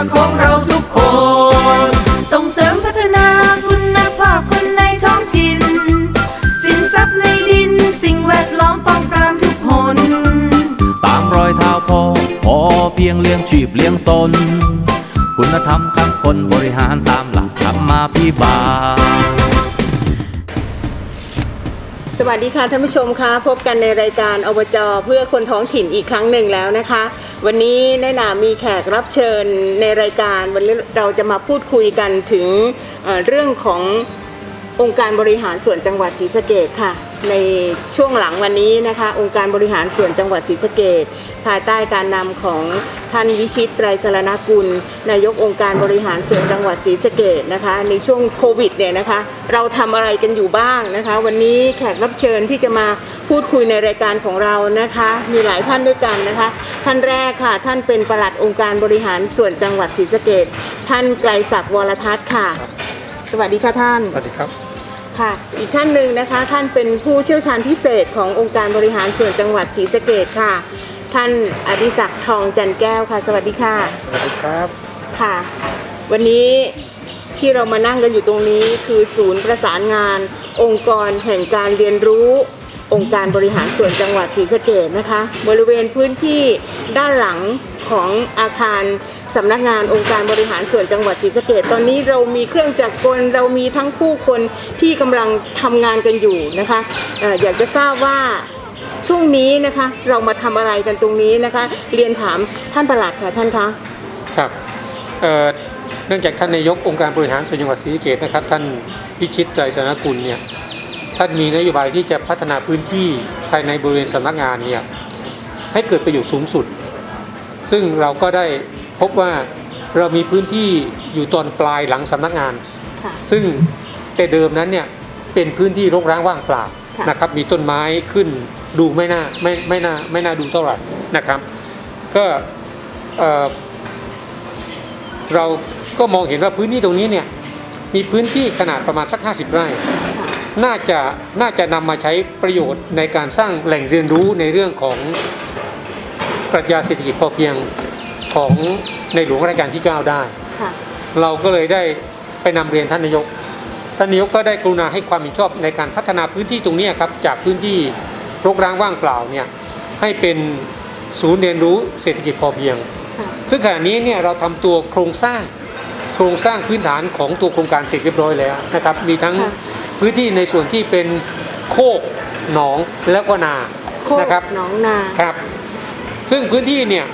รักของเราทุกคน ส่งเสริมพัฒนาคุณภาพคนในท้องถิ่น สินทรัพย์ในดิน สิ่งแวดล้อมป้องปรามทุกหนตามรอยเท้าพ่อพอเพียงเลี้ยงชีพเลี้ยงตน คุณธรรมข้างคนบริหารตามหลักธรรมาพิบาลสวัสดีค่ะท่านผู้ชมคะพบกันในรายการอบจเพื่อคนท้องถิ่นอีกครั้งหนึ่งแล้วนะคะ วันนี้แนนามีแขกรับเชิญในรายการ วันนี้เราจะมาพูดคุยกันถึงเอ่อเรื่องขององค์การบริหารส่วนจังหวัดศรีสะเกดค่ะ ในช่วงหลังวันนี้นะคะ องค์การบริหารส่วนจังหวัดศรีสะเกดภายใต้การนำของท่านวิชิตไตรสรณกุลนายกองค์การบริหารส่วนจังหวัดศรีสะเกดนะคะ ในช่วงโควิดเนี่ยนะคะ เราทำอะไรกันอยู่บ้างนะคะ วันนี้แขกรับเชิญที่จะมาพูดคุยในรายการของเรานะคะ มีหลายท่านด้วยกันนะคะ ท่านแรกค่ะ ท่านเป็นประหลัดองค์การบริหารส่วนจังหวัดศรีสะเกดท่านไกรศักดิ์วรทัศน์ค่ะ สวัสดีค่ะท่าน สวัสดีครับ ค่ะอีกท่านหนึ่งนะคะ ท่านเป็นผู้เชี่ยวชาญพิเศษขององค์การบริหารส่วนจังหวัดศรีสะเกดค่ะ ท่านอดิศักดิ์ทองจันแก้วค่ะ สวัสดีค่ะ สวัสดีครับค่ะ วันนี้ที่เรามานั่งกันอยู่ตรงนี้คือศูนย์ประสานงาน องค์กรแห่งการเรียนรู้ องค์การบริหารส่วนจังหวัดศรีสะเกดนะคะ บริเวณพื้นที่ด้านหลังของอาคารสำนักงานองค์การบริหารส่วนจังหวัดศรีสะเกดตอนนี้เรามีเครื่องจักรกลเรามีทั้งผู้คนที่กำลังทำงานกันอยู่นะคะออยากจะทราบว่าช่วงนี้นะคะเรามาทำอะไรกันตรงนี้นะคะ เรียนถามท่านประหลัดค่ะท่านคะครับเนื่องจากท่านนายกองค์การบริหารส่วนจังหวัดศรีสะเกษนะครับท่านพิชิตไตรสรณกุลเนี่ย ท่านมีนโยบายที่จะพัฒนาพื้นที่ภายในบริเวณสำนักงานเนี่ยให้เกิดประโยชน์สูงสุด ซึ่งเราก็ได้พบว่าเรามีพื้นที่อยู่ตอนปลายหลังสำนักงานค่ะซึ่งแต่เดิมนั้นเนี่ยเป็นพื้นที่รกร้างว่างเปล่าค่ะนะครับ มีต้นไม้ขึ้นดูไม่น่าไม่ไม่น่าไม่น่าดูเท่าไหร่นะครับ ก็เอ่อเราก็มองเห็นว่าพื้นที่ตรงนี้เนี่ยมีพื้นที่ขนาดประมาณสัก 50 ไร่ค่ะ น่าจะน่าจะนำมาใช้ประโยชน์ในการสร้างแหล่งเรียนรู้ในเรื่องของปรัชญาเศรษฐกิจพอเพียงของในหลวงรัชกาลที่ 9 ได้ค่ะเราก็เลยได้ไปนำเรียนท่านนายก ท่านนายกก็ได้กรุณาให้ความเห็นชอบในการพัฒนาพื้นที่ตรงนี้ครับจากพื้นที่รกร้างว่างเปล่าเนี่ยให้เป็นศูนย์เรียนรู้เศรษฐกิจพอเพียงค่ะซึ่งขณะนี้เนี่ยเราทำตัวโครงสร้างโครงสร้างพื้นฐานของตัวโครงการเสร็จเรียบร้อยแล้วนะครับ มีทั้งค่ะ พื้นที่ในส่วนที่เป็นโคกหนองแล้วก็นาโคกนะครับหนองนาครับ ซึ่งพื้นที่เนี่ย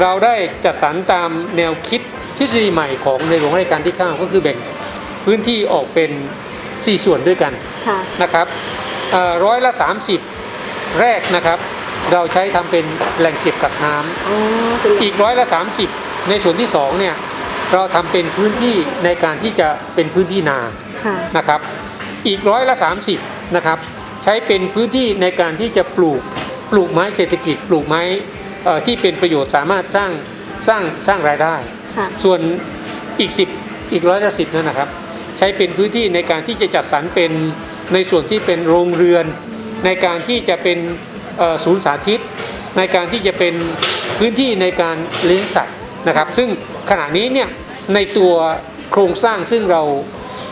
เราได้จัดสรรตามแนวคิดทฤษฎีใหม่ของในหลวงรัชกาลที่ 9 ก็คือแบ่งพื้นที่ออกเป็น 4 ส่วนด้วยกันค่ะนะครับเอ่อร้อยละ 30 แรกนะครับ เราใช้ทำเป็นแหล่งเก็บกักน้ำอ๋อเป็นอีกร้อยละ 30 ในส่วนที่2เนี่ยเราทำเป็นพื้นที่ในการที่จะเป็นพื้นที่นาค่ะนะครับ อีกร้อยละ 30นะครับใช้เป็นพื้นที่ในการที่จะปลูกปลูกไม้เศรษฐกิจปลูกไม้เอ่อที่เป็นประโยชน์สามารถสร้างสร้างสร้างรายได้ค่ะส่วนอีก 10 อีกร้อยละสินั่นนะครับ ใช้เป็นพื้นที่ในการที่จะจัดสรรเป็นในส่วนที่เป็นโรงเรือน ในการที่จะเป็นเอ่อศูนย์สาธิต ในการที่จะเป็นพื้นที่ในการเลี้ยงสัตว์นะครับ ซึ่งขณะนี้เนี่ยในตัวโครงสร้างซึ่งเรา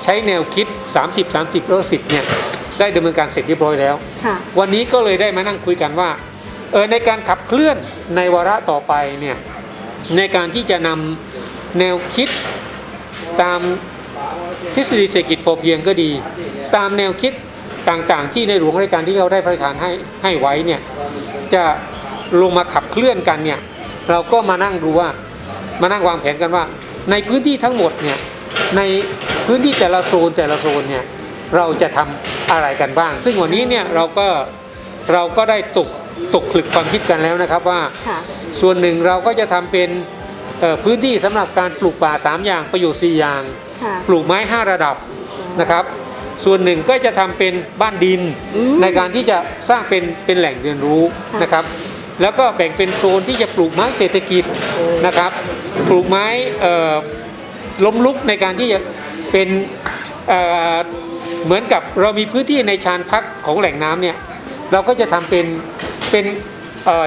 ใช้แนวคิด 30 30แล้ว10เนี่ยได้ดำเนินการเสร็จเรียบร้อยแล้ว ค่ะ วันนี้ก็เลยได้มานั่งคุยกันว่าเออในการขับเคลื่อนในวาระต่อไปเนี่ยในการที่จะนำแนวคิดตามทฤษฎีเศรษฐกิจพอเพียงก็ดี ตามแนวคิดต่างๆ ที่ในหลวงรัชกาลที่เขาได้พระราชทานให้ให้ไว้เนี่ยจะลงมาขับเคลื่อนกันเนี่ยเราก็มานั่งดูว่ามานั่งวางแผนกันว่า ในพื้นที่ทั้งหมดเนี่ย ในพื้นที่แต่ละโซนแต่ละโซนเนี่ยเราจะทำอะไรกันบ้าง ซึ่งวันนี้เนี่ยเราก็เราก็ได้ตกตกผลึกความคิดกันแล้วนะครับว่าค่ะส่วนหนึ่งเราก็จะทำเป็นเอ่อพื้นที่สำหรับการปลูกป่า 3 อย่างประโยชน์4อย่างค่ะปลูกไม้ 5 ระดับนะครับ ส่วนหนึ่งก็จะทำเป็นบ้านดินอืมในการที่จะสร้างเป็นเป็นแหล่งเรียนรู้ค่ะนะครับ แล้วก็แบ่งเป็นโซนที่จะปลูกไม้เศรษฐกิจนะครับ ปลูกไม้เอ่อ ล้มลุกในการที่จะเป็นเอ่อเหมือนกับเรามีพื้นที่ในชานพักของแหล่งน้ำเนี่ยเราก็จะทำเป็นเป็นเอ่อ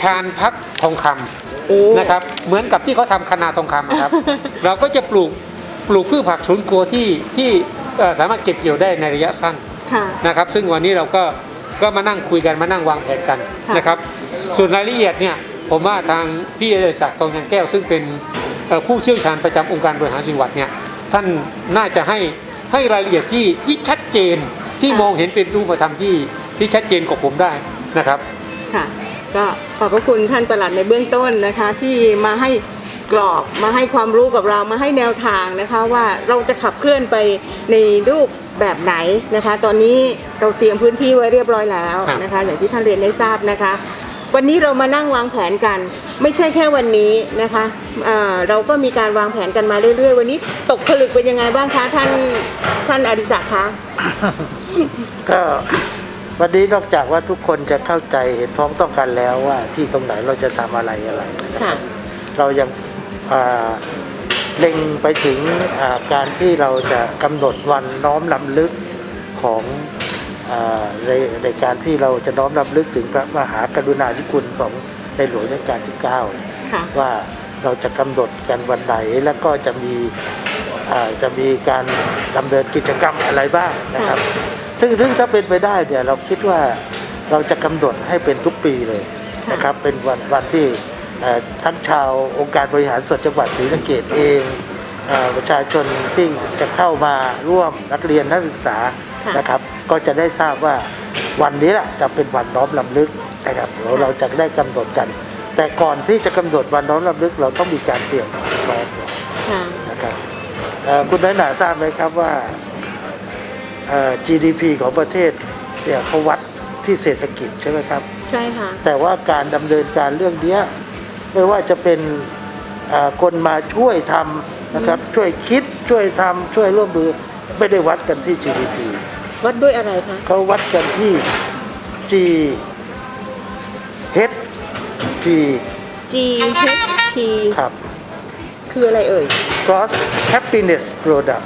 ชานพักทองคโอ้ำนะครับ เหมือนกับที่เขาทำคนาทองคำนะครับ เราก็จะปลูกปลูกพืชผักสวนครัวที่ที่เอ่อสามารถเก็บเกี่ยวได้ในระยะสั้นค่ะนะครับ ซึ่งวันนี้เราก็ก็มานั่งคุยกันมานั่งวางแผนกันค่ะนะครับ ส่วนรายละเอียดเนี่ยผมว่าทางพี่เอเดศักดิ์ทองยังแก้วซึ่งเป็นเอ่อ ผู้เชี่ยวชาญประจำองค์การบริหารจังหวัดเนี่ยท่านน่าจะให้ให้รายละเอียดที่ที่ชัดเจนที่มองเห็นเป็นรูปธรรมที่ที่ชัดเจนกว่าผมได้นะครับค่ะก็ขอบพระคุณท่านประหลัดในเบื้องต้นนะคะ ที่มาให้กรอบมาให้ความรู้กับเรามาให้แนวทางนะคะว่าเราจะขับเคลื่อนไปในรูปแบบไหนนะคะ ตอนนี้เราเตรียมพื้นที่ไว้เรียบร้อยแล้วนะคะ อย่างที่ท่านเรียนได้ทราบนะคะ วันนี้เรามานั่งวางแผนกัน ไม่ใช่แค่วันนี้นะคะเอ่อเราก็มีการวางแผนกันมาเรื่อย ๆ วันนี้ตกผลึกเป็นยังไงบ้างคะท่านท่านอดิศักดิ์คะก็วันนี้นอกจากว่าทุกคนจะเข้าใจเห็นพ้องต้องกันแล้วว่าที่ตรงไหนเราจะทำอะไรอะไรนะคค่ะรับเรายังอ่าเล็งไปถึงอ่าการที่เราจะกำหนดวันน้อมลำลึกของอา ในในการที่เราจะน้อมลำลึกถึงพระมหากรุณาธิคุณของในหลวงรัชกาลที่9ค่ะว่าเราจะกำหนดกันวันไหนแล้วก็จะมีอ่าจะมีการดำเนินกิจกรรมอะไรบ้างนะครับซึ่งซึ่งถ้าเป็นไปได้เนี่ยเราคิดว่าเราจะกำหนดให้เป็นทุกปีเลยนะครับเป็นวันวันที่เอ่อทั้งชาวองค์การบริหารส่วนจังหวัดศรีสะเกดเองเอ่อประชาชนที่จะเข้ามาร่วมนักเรียนนักศึกษา ค่ะ นะครับ ก็จะได้ทราบว่าวันนี้แหละจะเป็นวันน้อมลำลึกนะครับเดี๋ยวเราจะได้กำหนดกัน แต่ก่อนที่จะกำหนดวันน้อมรำลึกเราต้องมีการเตรียมความพร้อมก่อนค่ะ นะครับเอ่อคุณน้อยหนาทราบไหมครับว่าเอ่อ GDP ของประเทศเนี่ยเขาวัดที่เศรษฐกิจใช่ไหมครับ ใช่ค่ะ แต่ว่าการดำเนินการเรื่องเนี้ยไม่ว่าจะเป็นเอ่อคนมาช่วยทำนะครับช่วยคิดช่วยทำช่วยร่วมมือไม่ได้วัดกันที่ GDP วัดด้วยอะไรคะ เขาวัดกันที่ G H P G H P ครับ คืออะไรเอ่ย Gross Happiness Product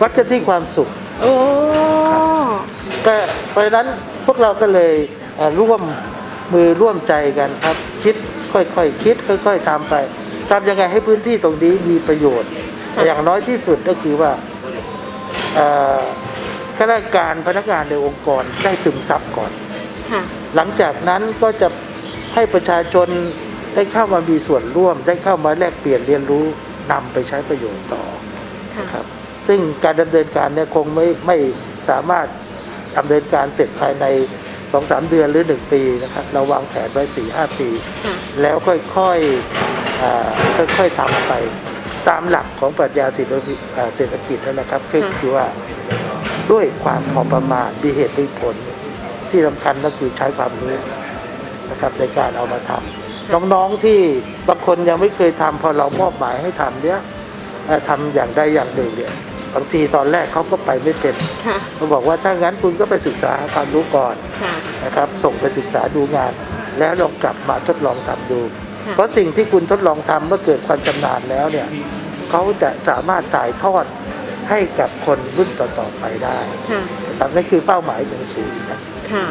วัดกันที่ความสุขโอ้ก็เพราะฉะนั้นพวกเราก็เลยเอ่อร่วมมือร่วมใจกันครับ คิดค่อยๆคคิด ค่อยๆทำไปทำยังไงให้พื้นที่ตรงนี้มีประโยชน์ อย่างน้อยที่สุดก็คือว่าเอ่อ ข้าราชการพนักงานในองค์กรได้ซึมซับก่อนค่ะหลังจากนั้นก็จะให้ประชาชนได้เข้ามามีส่วนร่วม ได้เข้ามาแลกเปลี่ยนเรียนรู้นำไปใช้ประโยชน์ต่อค่ะครับ ซึ่งการดำเนินการเนี่ยคงไม่ไม่สามารถดำเนินการเสร็จภายในสองสามเดือนหรือ1ปีนะครับ เราวางแผนไว้4ี่หปีค่ะแล้วค่อยๆอ่าค่อยๆทำไปตามหลักของปรัชญาเศรษฐกิจอ่าเศรษฐกิจนั่นนะครับคือค่ะคือว่า ด้วยความพอประมาณมีเหตุมีผล ที่สำคัญก็คือใช้ความรู้นะครับในการเอามาทำน้องๆที่บางคนยังไม่เคยทำพอเรามอบหมายให้ทำเนี้ยเอ่อทำอย่างใดอย่างหนึ่งเนี่ยบางทีตอนแรกเขาก็ไปไม่เป็นค่ะเขาบอกว่าถ้างั้นคุณก็ไปศึกษาหาความรู้ก่อนค่ะนะครับ ส่งไปศึกษาดูงาน แล้วลองกลับมาทดลองทำดูค่ะเพราะสิ่งที่คุณทดลองทำเมื่อเกิดความชำนาญแล้วเนี่ยเขาจะสามารถถ่ายทอด ให้กับคนรุ่นต่อๆไปได้ค่ะนะครับนั่นคือเป้าหมายของศูนย์นะค่ะ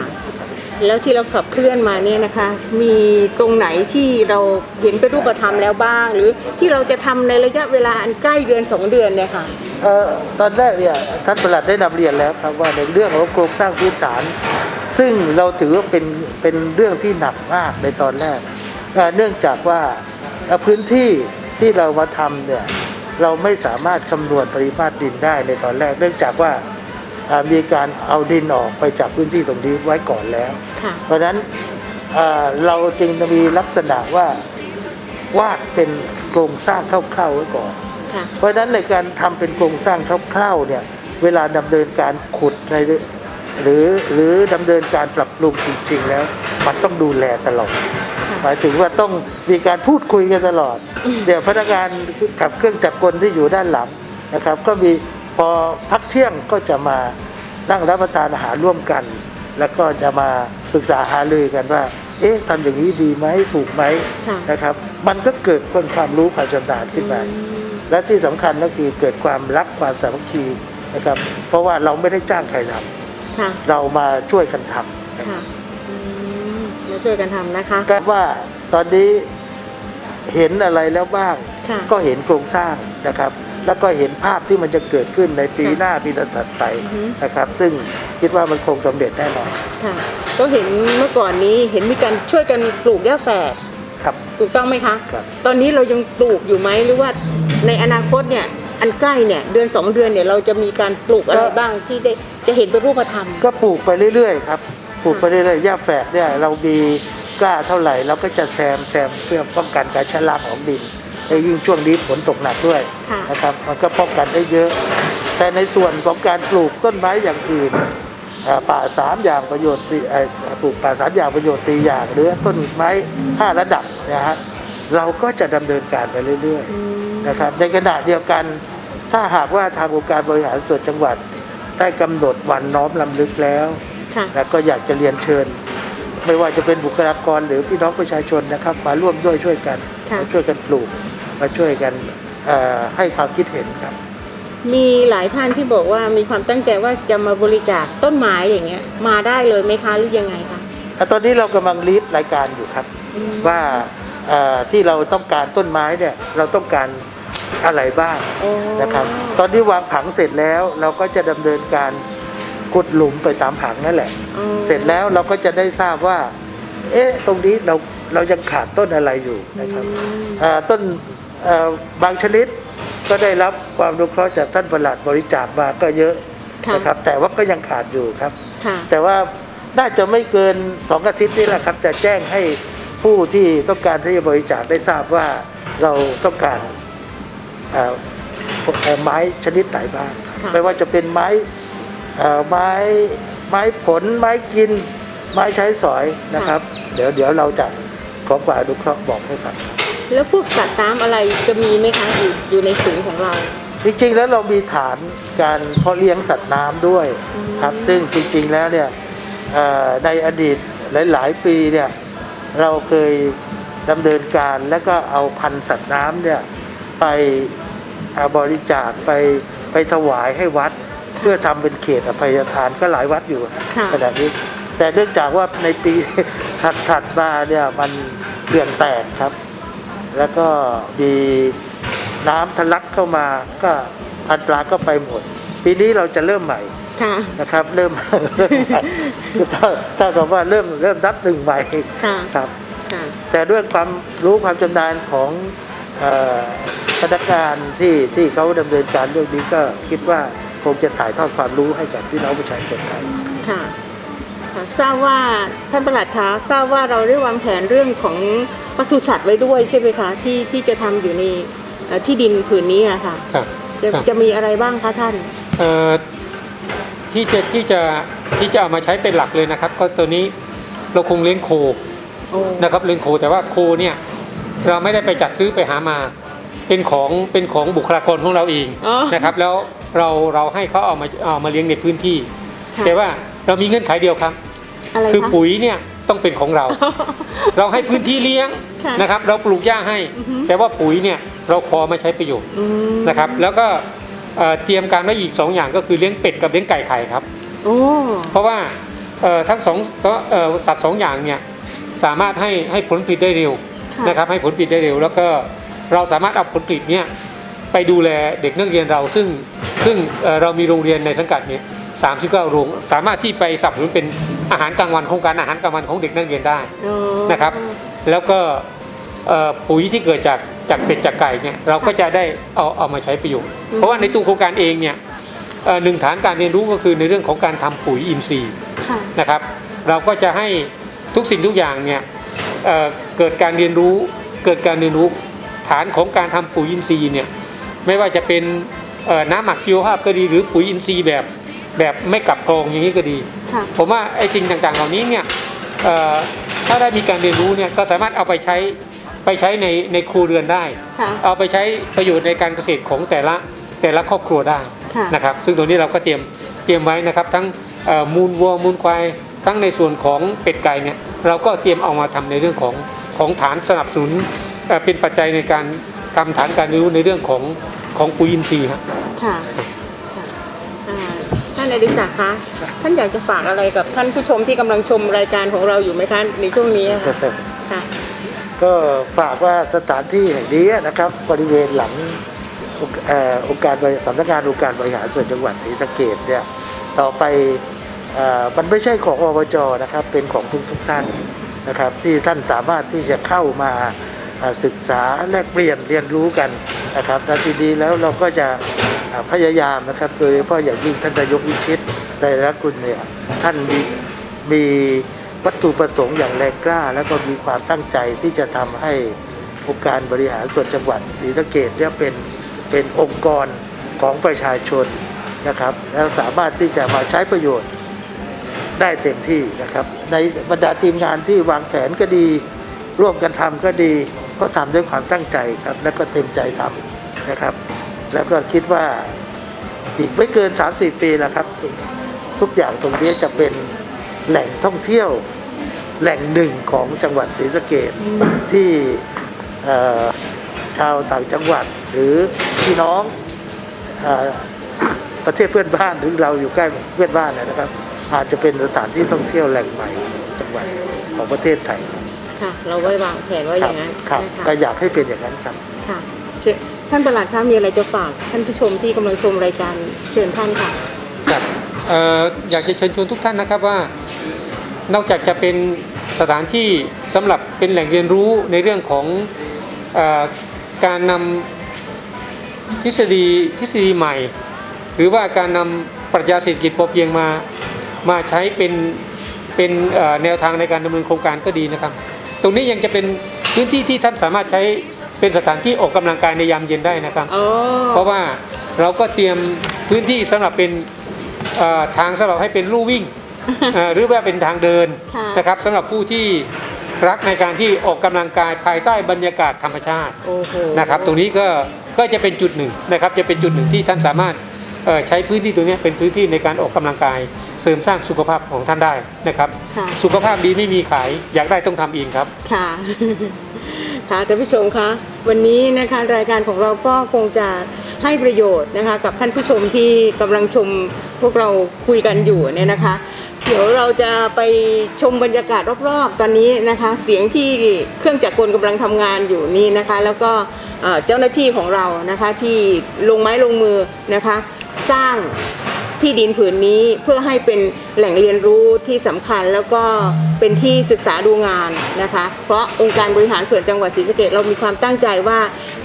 แล้วที่เราขับเคลื่อนมาเนี่ยนะคะ มีตรงไหนที่เราเห็นเป็นรูปธรรมแล้วบ้าง หรือที่เราจะทำในระยะเวลาอันใกล้เดือนสองเดือนเนี่ยค่ะ เอ่อตอนแรกเนี่ยท่านประหลัดได้นำเรียนแล้วครับว่าในเรื่องของโครงสร้างพื้นฐาน ซึ่งเราถือว่าเป็นเป็นเรื่องที่หนักมากในตอนแรกเอ่อเนื่องจากว่าเอ่อพื้นที่ที่เรามาทำเนี่ย เราไม่สามารถคำนวณปริมาตรดินได้ในตอนแรก เนื่องจากว่าเอ่อมีการเอาดินออกไปจากพื้นที่ตรงนี้ไว้ก่อนแล้วค่ะเพราะฉะนั้นเอ่อเราจึงมีลักษณะว่าวาดเป็นโครงสร้างคร่าวๆไว้ก่อนค่ะเพราะฉะนั้นในการทำเป็นโครงสร้างคร่าวๆเนี่ยเวลาดำเนินการขุดในหรือหรือดำเนินการปรับปรุงจริงๆแล้ว มันต้องดูแลตลอด หมายถึงว่าต้องมีการพูดคุยกันตลอด เดี๋ยวพนักงานขับเครื่องจักรกลที่อยู่ด้านหลังนะครับ ก็มีพอพักเที่ยงก็จะมานั่งรับประทานอาหารร่วมกัน แล้วก็จะมาปรึกษาหารือกันว่า เอ๊ะทำอย่างนี้ดีไหมถูกไหมค่ะนะครับ มันก็เกิดคนความรู้ความชำนาญขึ้นมาและที่สำคัญก็คือเกิดความรักความสามัคคีนะครับ เพราะว่าเราไม่ได้จ้างใครทำค่ะเรามาช่วยกันทำนะครับค่ะอื มมาช่วยกันทำนะคะ ก็ว่าตอนนี้เห็นอะไรแล้วบ้าง ค่ะ ก็เห็นโครงสร้างนะครับ แล้วก็เห็นภาพที่มันจะเกิดขึ้นในปีค่ะหน้าปีถัดๆไปอือฮึ นะครับ ซึ่งคิดว่ามันคงสำเร็จแน่นอนค่ะ ก็เห็นเมื่อก่อนนี้เห็นมีการช่วยกันปลูกหญ้าแฝกครับ ถูกต้องไหมคะ ครับ ตอนนี้เรายังปลูกอยู่ไหมหรือว่าในอนาคตเนี่ยอันใกล้เนี่ยเดือนสองเดือนเนี่ยเราจะมีการปลูกอะไรบ้างที่ได้จะเห็นเป็นรูปธรรม ก็ปลูกไปเรื่อยๆครับ ปลูกไปเรื่อยๆหญ้าแฝกเนี่ยเรามีกล้าเท่าไหร่เราก็จะแซมแซมเพื่อป้องกันการชะลาของดินและยิ่งช่วงนี้ฝนตกหนักด้วยค่ะนะครับมันก็ป้องกันได้เยอะ แต่ในส่วนของการปลูกต้นไม้อย่างอื่นอ่าป่าสามอย่างประโยชน์สี่เอ่อปลูกป่าสามอย่างประโยชน์สี่อย่าง หรือต้นไม้ห้าระดับนะฮะเราก็จะดำเนินการไปเรื่อยๆนะครับในขณะเดียวกันถ้าหากว่าทางองค์การบริหารส่วนจังหวัดได้กำหนดวันน้อมลำลึกแล้ว ค่ะแล้วก็อยากจะเรียนเชิญ ไม่ว่าจะเป็นบุคลากรหรือพี่น้องประชาชนนะครับ มาร่วมด้วยช่วยกันค่ะมาช่วยกันปลูกมาช่วยกันเอ่อให้ความคิดเห็นครับ มีหลายท่านที่บอกว่ามีความตั้งใจว่าจะมาบริจาคต้นไม้อย่างเงี้ย มาได้เลยไหมคะหรือยังไงคะอะตอนนี้เรากำลังลีดรายการอยู่ครับอืมว่าเอ่อที่เราต้องการต้นไม้เนี่ยเราต้องการอะไรบ้างโอ้นะครับ ตอนนี้วางผังเสร็จแล้วเราก็จะดำเนินการ ขุดหลุมไปตามผังนั่นแหละอ๋อเสร็จแล้วเราก็จะได้ทราบว่า เอ๊ะ ตรงนี้เราเรายังขาดต้นอะไรอยู่นะครับอืมอ่าต้นเอ่อบางชนิดก็ได้รับความอนุเคราะห์จากท่านประหลัดบริจาคมาก็เยอะค่ะนะครับ แต่ว่าก็ยังขาดอยู่ครับค่ะแต่ว่าน่าจะไม่เกินสองอาทิตย์นี่แหละครับ จะแจ้งให้ผู้ที่ต้องการที่จะบริจาคได้ทราบว่าเราต้องการเอ่อเอ่อไม้ชนิดไหนบ้างครับค่ะไม่ว่าจะเป็นไม้เอ่อ ไม้ไม้ผลไม้กิน ไม้ใช้สอยนะครับ เดี๋ยวเดี๋ยวเราจะขอความอนุเคราะห์บอกให้ฟังครับแล้วพวกสัตว์น้ำอะไรจะมีไหมคะอยู่อยู่ในศูนย์ของเรา จริงๆแล้วเรามีฐานการเพาะเลี้ยงสัตว์น้ำด้วยครับ ซึ่งจริงๆแล้วเนี่ยเอ่อในอดีตหลายๆปีเนี่ยเราเคยดำเนินการแล้วก็เอาพันธุ์สัตว์น้ำเนี่ยไปเอ่อบริจาคไปไปถวายให้วัด เพื่อทำเป็นเขตอภัยทานก็หลายวัดอยู่ค่ะขณะนี้ แต่เนื่องจากว่าในปีถัดๆมาเนี่ยมันเขื่อนแตกครับ แล้วก็มีน้ำทะลักเข้ามาก็อัตราก็ไปหมด ปีนี้เราจะเริ่มใหม่ค่ะนะครับ เริ่มเริ่มใหม่คือถ้าถ้ากับว่าเริ่มเริ่มนับหนึ่งใหม่ค่ะครับค่ะแต่ด้วยความรู้ความชำนาญของเอ่อพนักงานที่ที่เขาดำเนินการเรื่องนี้ก็คิดว่า คงจะถ่ายทอดความรู้ให้กับพี่น้องประชาชนไทยค่ะค่ะทราบว่าท่านประหลัดคะทราบว่าเราได้วางแผนเรื่องของปศุสัตว์ไว้ด้วยใช่ไหมคะที่ที่จะทำอยู่ในเอ่อที่ดินผืนนี้อะค่ะครับจะครับจะมีอะไรบ้างคะท่านเอ่อที่จะที่จะที่จะเอามาใช้เป็นหลักเลยนะครับ ก็ตัวนี้เราคงเลี้ยงโคโอ้นะครับเลี้ยงโคแต่ว่าโคเนี่ยเราไม่ได้ไปจัดซื้อไปหามาเป็นของเป็นของบุคลากรของเราเองอ๋อนะครับแล้ว เราเราให้เขาเอามาเอามาเลี้ยงในพื้นที่ ค่ะแต่ว่าเรามีเงื่อนไขเดียวครับ อะไรคือคะ ปุ๋ยเนี่ยต้องเป็นของเรา เราให้พื้นที่เลี้ยงค่ะนะครับ เราปลูกหญ้าให้ อือฮึ แต่ว่าปุ๋ยเนี่ยเราขอมาใช้ประโยชน์อืมนะครับ แล้วก็เอ่อเตรียมการไว้อีก 2 อย่างก็คือเลี้ยงเป็ดกับเลี้ยงไก่ไข่ครับ โอ้เพราะว่าเอ่อทั้งสองเอ่อสัตว์สองอย่างเนี่ยสามารถให้ให้ผลผลิตได้เร็วค่ะนะครับ ให้ผลผลิตได้เร็ว แล้วก็เราสามารถเอาผลผลิตเนี่ยไปดูแลเด็กนักเรียนเราซึ่ง ซึ่งเอ่อเรามีโรงเรียนในสังกัดเนี่ย39โรงสามารถที่ไปสนับสนุนเป็นอาหารกลางวันโครงการอาหารกลางวันของเด็กนักเรียนได้โอ้นะครับ แล้วก็เอ่อปุ๋ยที่เกิดจากจากเป็ดจากไก่เนี่ยเราก็จะได้เอาเอามาใช้ประโยชน์ เพราะว่าในตัวโครงการเองเนี่ยเอ่อหนึ่งฐานการเรียนรู้ก็คือในเรื่องของการทำปุ๋ยอินทรีย์ค่ะนะครับเราก็จะให้ทุกสิ่งทุกอย่างเนี่ยเอ่อเกิดการเรียนรู้เกิดการเรียนรู้ฐานของการทำปุ๋ยอินทรีย์เนี่ยไม่ว่าจะเป็นเอ่อ น้ำหมักชีวภาพก็ดีหรือปุ๋ยอินทรีย์แบบแบบไม่กลับกรองอย่างนี้ก็ดีค่ะผมว่าไอ้สิ่งต่างๆ เหล่านี้เนี่ยเอ่อถ้าได้มีการเรียนรู้เนี่ยก็สามารถเอาไปใช้ไปใช้ในในครัวเรือนได้ค่ะเอาไปใช้ประโยชน์ในการเกษตรของแต่ละแต่ละครอบครัวได้ค่ะนะครับ ซึ่งตรงนี้เราก็เตรียมเตรียมไว้นะครับ ทั้งเอ่อมูลวัวมูลควายทั้งในส่วนของเป็ดไก่เนี่ยเราก็เตรียมเอามาทำในเรื่องของของฐานสนับสนุนเอ่อเป็นปัจจัยในการทำฐานการเรียนรู้ในเรื่องของ ของปุ๋ยอินทรีย์ครับ ค่ะค่ะอ่าท่านอดิศักดิ์คะ ท่านอยากจะฝากอะไรกับท่านผู้ชมที่กำลังชมรายการของเราอยู่ไหมคะในช่วงนี้อะค่ะค่ะ ก็ฝากว่าสถานที่แห่งนี้นะครับบริเวณหลังองค์เอ่อองค์การบริสำนักงานองค์การบริหารส่วนจังหวัดศรีสะเกดเนี่ยต่อไปเอ่อมันไม่ใช่ของอบจนะครับเป็นของทุกทุกๆท่านนะครับที่ท่านสามารถที่จะเข้ามาเอ่อศึกษาแลกเปลี่ยนเรียนรู้กัน นะครับและทีนี้แล้วเราก็จะพยายามนะครับโดยเฉพาะอย่างยิ่งท่านนายกวิชิตไตรรักคุณเนี่ยท่านมีมีวัตถุประสงค์อย่างแรงกล้า แล้วก็มีความตั้งใจที่จะทำให้องค์การบริหารส่วนจังหวัดศรีสะเกดเนี่ยเป็นเป็นองค์กรของประชาชนนะครับแล้วสามารถที่จะมาใช้ประโยชน์ได้เต็มที่นะครับ ในบรรดาทีมงานที่วางแผนก็ดี ร่วมกันทำก็ดี ก็ทำด้วยความตั้งใจครับ แล้วก็เต็มใจทำนะครับ แล้วก็คิดว่าอีกไม่เกิน 3-4 ปีแล้วครับ ทุกอย่างตรงนี้จะเป็นแหล่งท่องเที่ยวแหล่งหนึ่งของจังหวัดศรีสะเกดที่ชาวต่างจังหวัดหรือพี่น้องอประเทศเพื่อนบ้านหรือเราอยู่ใกล้เพื่อนบ้านนะครับ อาจจะเป็นสถานที่ท่องเที่ยวแหล่งใหม่จังหวัดของประเทศไทย ค่ะ เราไว้วางแผนไว้อย่างนั้นครับนะก็คะอยากให้เป็นอย่างนั้นครับ ค่ะเชิญท่านประหลัดคะมีอะไรจะฝาก ท่านผู้ชมที่กำลังชมรายการเชิญท่านค่ะ ครับเอ่ออยากจะเชิญชวนทุกท่านนะครับว่านอกจากจะเป็นสถานที่สำหรับเป็นแหล่งเรียนรู้ในเรื่องของเออการนำทฤษฎีทฤษฎีใหม่ หรือว่าการนำปรัชญาเศรษฐกิจพอเพียงมามาใช้เป็นเป็นเอ่อแนวทางในการดำเนินโครงการก็ดีนะครับ ตรงนี้ยังจะเป็นพื้นที่ที่ท่านสามารถใช้เป็นสถานที่ออกกำลังกายในยามเย็นได้นะครับอ๋อเพราะว่าเราก็เตรียมพื้นที่สำหรับเป็นเอ่อทางสำหรับให้เป็นลู่วิ่งเอ่อหรือว่าเป็นทางเดินค่ะนะครับสำหรับผู้ที่รักในการที่ออกกำลังกายภายใต้บรรยากาศธรรมชาติโอ้โหนะครับ ตรงนี้ก็ก็จะเป็นจุดหนึ่งนะครับจะเป็นจุดหนึ่งที่ท่านสามารถเอ่อ ใช้พื้นที่ตรงนี้เป็นพื้นที่ในการออกกำลังกาย เสริมสร้างสุขภาพของท่านได้นะครับค่ะสุขภาพดีไม่มีขายอยากได้ต้องทำเองครับค่ะค่ะท่านผู้ชมคะวันนี้นะคะรายการของเราก็คงจะให้ประโยชน์นะคะกับท่านผู้ชมที่กำลังชมพวกเราคุยกันอยู่เนี่ยนะคะ เดี๋ยวเราจะไปชมบรรยากาศรอบๆ ตอนนี้นะคะ เสียงที่เครื่องจักรกลกำลังทำงานอยู่นี่นะคะ แล้วก็เอ่อเจ้าหน้าที่ของเรานะคะที่ลงไม้ลงมือนะคะ สร้างที่ดินผืนนี้เพื่อให้เป็นแหล่งเรียนรู้ที่สำคัญแล้วก็เป็นที่ศึกษาดูงานนะคะ เพราะองค์การบริหารส่วนจังหวัดศรีสะเกดเรามีความตั้งใจว่า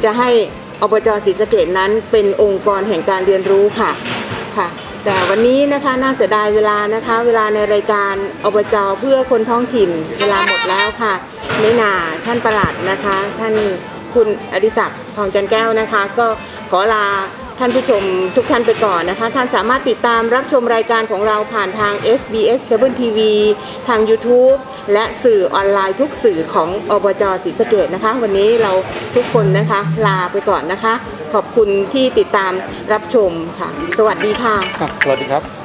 จะให้อบจศรีสะเกดนั้นเป็นองค์กรแห่งการเรียนรู้ค่ะค่ะ แต่วันนี้นะคะน่าเสียดายเวลานะคะ เวลาในรายการอบจเพื่อคนท้องถิ่นเวลาหมดแล้วค่ะในนาท่านประหลัดนะคะ ท่านคุณอดิศักดิ์ทองจันแก้วนะคะ ก็ขอลา ท่านผู้ชมทุกท่านไปก่อนนะคะ ท่านสามารถติดตามรับชมรายการของเราผ่านทาง SBS Cable TV ทาง YouTube และสื่อออนไลน์ทุกสื่อของอบจศรีสะเกดนะคะ วันนี้เราทุกคนนะคะ ลาไปก่อนนะคะ ขอบคุณที่ติดตามรับชมค่ะ สวัสดีค่ะ ครับสวัสดีครับ